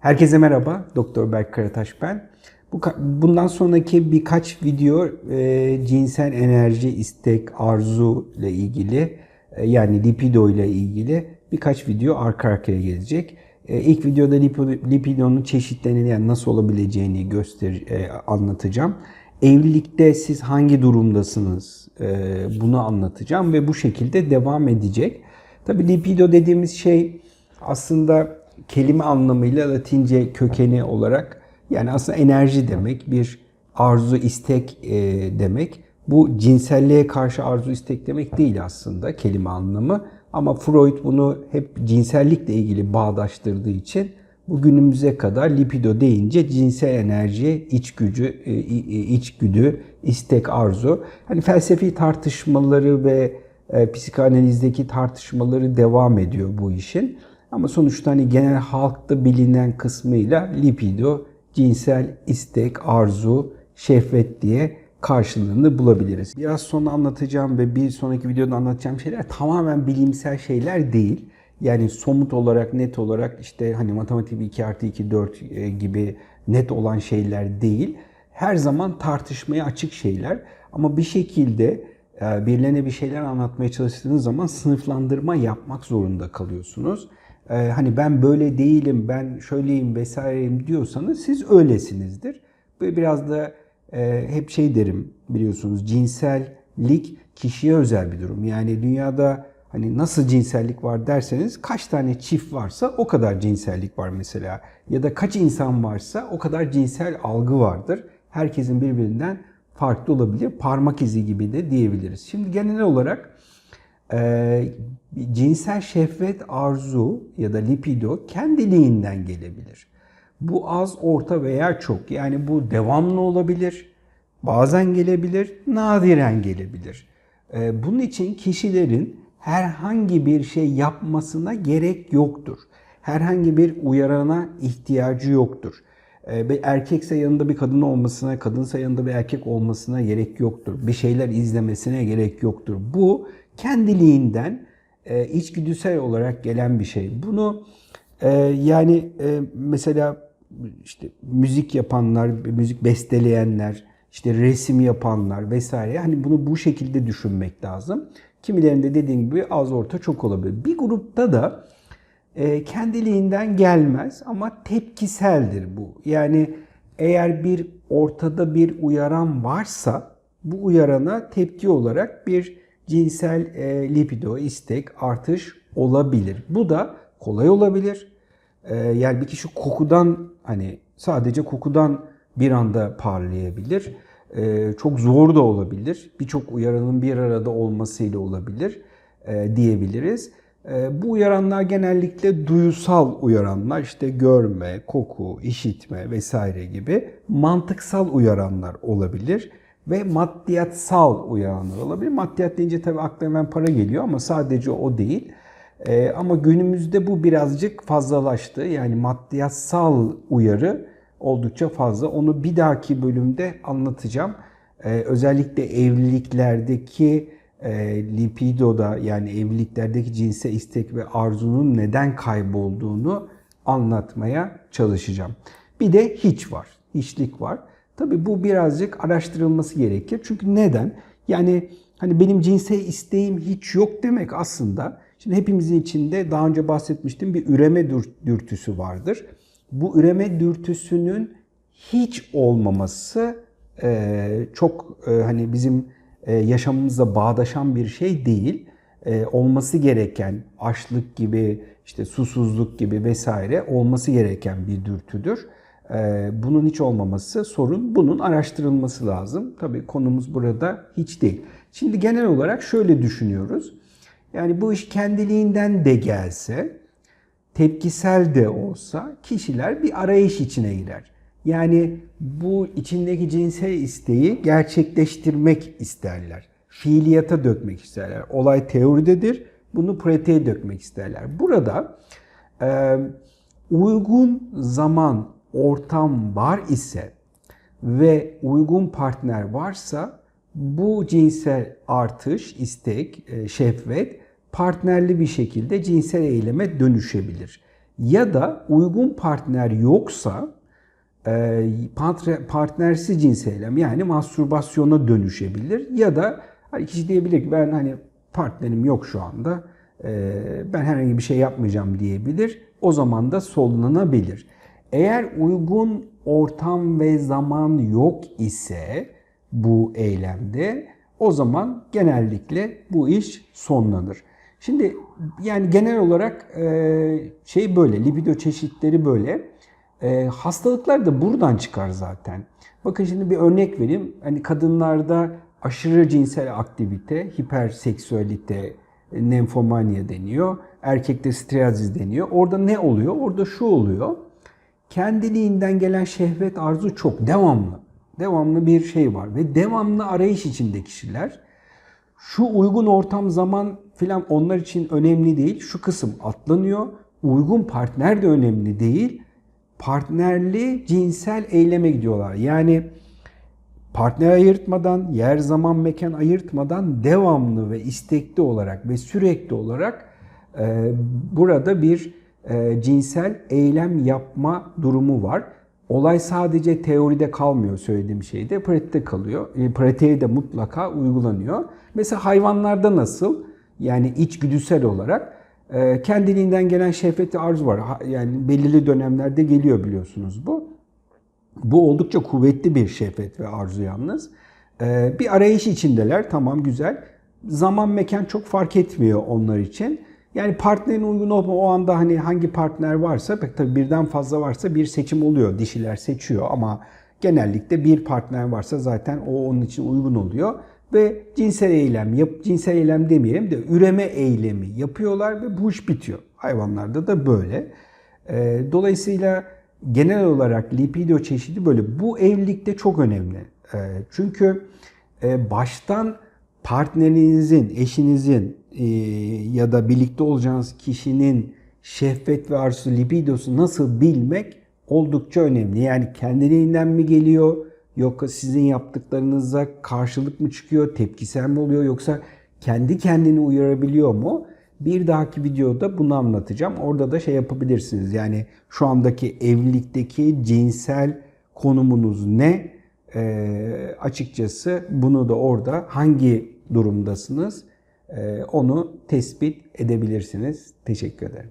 Herkese merhaba, Doktor Berk Karataş ben. Bu, bundan sonraki birkaç video e, cinsel enerji, istek, arzu ile ilgili e, yani lipido ile ilgili birkaç video arka arkaya gelecek. E, ilk videoda lipido, lipidonun çeşitlerini yani nasıl olabileceğini göster e, anlatacağım. Evlilikte siz hangi durumdasınız bunu anlatacağım ve bu şekilde devam edecek. Tabii lipido dediğimiz şey aslında kelime anlamıyla Latince kökeni olarak yani aslında enerji demek, bir arzu, istek e, demek. Bu cinselliğe karşı arzu, istek demek değil aslında kelime anlamı. Ama Freud bunu hep cinsellikle ilgili bağdaştırdığı için bugünümüze kadar lipido deyince cinsel enerji, iç gücü, e, içgüdü, istek, arzu. Hani felsefi tartışmaları ve e, psikanalizdeki tartışmaları devam ediyor bu işin. Ama sonuçta hani genel halkta bilinen kısmıyla lipido, cinsel istek, arzu, şehvet diye karşılığını bulabiliriz. Biraz sonra anlatacağım ve bir sonraki videoda anlatacağım şeyler tamamen bilimsel şeyler değil. Yani somut olarak, net olarak işte hani matematik 2 artı 2, 4 gibi net olan şeyler değil. Her zaman tartışmaya açık şeyler. Ama bir şekilde birilerine bir şeyler anlatmaya çalıştığınız zaman sınıflandırma yapmak zorunda kalıyorsunuz e, hani ben böyle değilim, ben şöyleyim vesaireyim diyorsanız siz öylesinizdir. Böyle biraz da e, hep şey derim biliyorsunuz cinsellik kişiye özel bir durum. Yani dünyada hani nasıl cinsellik var derseniz kaç tane çift varsa o kadar cinsellik var mesela. Ya da kaç insan varsa o kadar cinsel algı vardır. Herkesin birbirinden farklı olabilir. Parmak izi gibi de diyebiliriz. Şimdi genel olarak e, cinsel şehvet arzu ya da lipido kendiliğinden gelebilir. Bu az, orta veya çok. Yani bu devamlı olabilir. Bazen gelebilir, nadiren gelebilir. E, bunun için kişilerin herhangi bir şey yapmasına gerek yoktur. Herhangi bir uyarana ihtiyacı yoktur. E, bir erkekse yanında bir kadın olmasına, kadınsa yanında bir erkek olmasına gerek yoktur. Bir şeyler izlemesine gerek yoktur. Bu kendiliğinden e, içgüdüsel olarak gelen bir şey. Bunu e, yani e, mesela işte müzik yapanlar, müzik besteleyenler, işte resim yapanlar vesaire hani bunu bu şekilde düşünmek lazım. Kimilerinde dediğim gibi az orta çok olabilir. Bir grupta da e, kendiliğinden gelmez ama tepkiseldir bu. Yani eğer bir ortada bir uyaran varsa bu uyarana tepki olarak bir cinsel e, lipido, istek, artış olabilir. Bu da kolay olabilir. E, yani bir kişi kokudan hani sadece kokudan bir anda parlayabilir. E, çok zor da olabilir. Birçok uyaranın bir arada olmasıyla olabilir e, diyebiliriz. E, bu uyaranlar genellikle duyusal uyaranlar işte görme, koku, işitme vesaire gibi mantıksal uyaranlar olabilir ve maddiyatsal uyaranlar olabilir. Maddiyat deyince tabii akla hemen para geliyor ama sadece o değil. Ee, ama günümüzde bu birazcık fazlalaştı. Yani maddiyatsal uyarı oldukça fazla. Onu bir dahaki bölümde anlatacağım. Ee, özellikle evliliklerdeki e, lipidoda yani evliliklerdeki cinsel istek ve arzunun neden kaybolduğunu anlatmaya çalışacağım. Bir de hiç var, hiçlik var. Tabii bu birazcık araştırılması gerekir. Çünkü neden? Yani hani benim cinsel isteğim hiç yok demek aslında. Şimdi hepimizin içinde daha önce bahsetmiştim bir üreme dürtüsü vardır. Bu üreme dürtüsünün hiç olmaması çok hani bizim yaşamımızla bağdaşan bir şey değil. Olması gereken açlık gibi, işte susuzluk gibi vesaire olması gereken bir dürtüdür. Ee, bunun hiç olmaması sorun. Bunun araştırılması lazım. Tabii konumuz burada hiç değil. Şimdi genel olarak şöyle düşünüyoruz. Yani bu iş kendiliğinden de gelse, tepkisel de olsa kişiler bir arayış içine girer. Yani bu içindeki cinsel isteği gerçekleştirmek isterler. Fiiliyata dökmek isterler. Olay teoridedir. Bunu pratiğe dökmek isterler. Burada e, uygun zaman, ortam var ise ve uygun partner varsa bu cinsel artış, istek, e, şehvet partnerli bir şekilde cinsel eyleme dönüşebilir. Ya da uygun partner yoksa e, partner- partnersiz cinsel eylem yani mastürbasyona dönüşebilir. Ya da hani kişi diyebilir ki ben hani partnerim yok şu anda e, ben herhangi bir şey yapmayacağım diyebilir. O zaman da sollanabilir. Eğer uygun ortam ve zaman yok ise bu eylemde o zaman genellikle bu iş sonlanır. Şimdi yani genel olarak e, şey böyle, libido çeşitleri böyle. E, hastalıklar da buradan çıkar zaten. Bakın şimdi bir örnek vereyim. Hani kadınlarda aşırı cinsel aktivite, hiperseksüalite, nemfomanya deniyor. Erkekte striazis deniyor. Orada ne oluyor? Orada şu oluyor. Kendiliğinden gelen şehvet arzu çok devamlı. Devamlı bir şey var ve devamlı arayış içinde kişiler. Şu uygun ortam zaman filan onlar için önemli değil. Şu kısım atlanıyor. Uygun partner de önemli değil. Partnerli cinsel eyleme gidiyorlar. Yani partner ayırtmadan, yer zaman mekan ayırtmadan devamlı ve istekli olarak ve sürekli olarak e, burada bir e, cinsel eylem yapma durumu var. Olay sadece teoride kalmıyor söylediğim şeyde, pratikte kalıyor. E, pratiğe de mutlaka uygulanıyor. Mesela hayvanlarda nasıl? Yani içgüdüsel olarak e, kendiliğinden gelen şehvetli arzu var. Yani belirli dönemlerde geliyor biliyorsunuz bu. Bu oldukça kuvvetli bir şehvet ve arzu yalnız. Ee, bir arayış içindeler, tamam güzel. Zaman mekan çok fark etmiyor onlar için. Yani partnerin uygun olma o anda hani hangi partner varsa pek tabii birden fazla varsa bir seçim oluyor. Dişiler seçiyor ama genellikle bir partner varsa zaten o onun için uygun oluyor ve cinsel eylem yap cinsel eylem demeyelim de üreme eylemi yapıyorlar ve bu iş bitiyor. Hayvanlarda da böyle. Ee, Dolayısıyla genel olarak lipido çeşidi böyle. Bu evlilikte çok önemli. Ee, Çünkü e, baştan partnerinizin, eşinizin e, ya da birlikte olacağınız kişinin şehvet ve arzusu, libidosu nasıl bilmek oldukça önemli. Yani kendiliğinden mi geliyor yoksa sizin yaptıklarınıza karşılık mı çıkıyor, tepkisel mi oluyor yoksa kendi kendini uyarabiliyor mu? Bir dahaki videoda bunu anlatacağım. Orada da şey yapabilirsiniz. Yani şu andaki evlilikteki cinsel konumunuz ne? Ee, açıkçası bunu da orada hangi durumdasınız? Ee, onu tespit edebilirsiniz. Teşekkür ederim.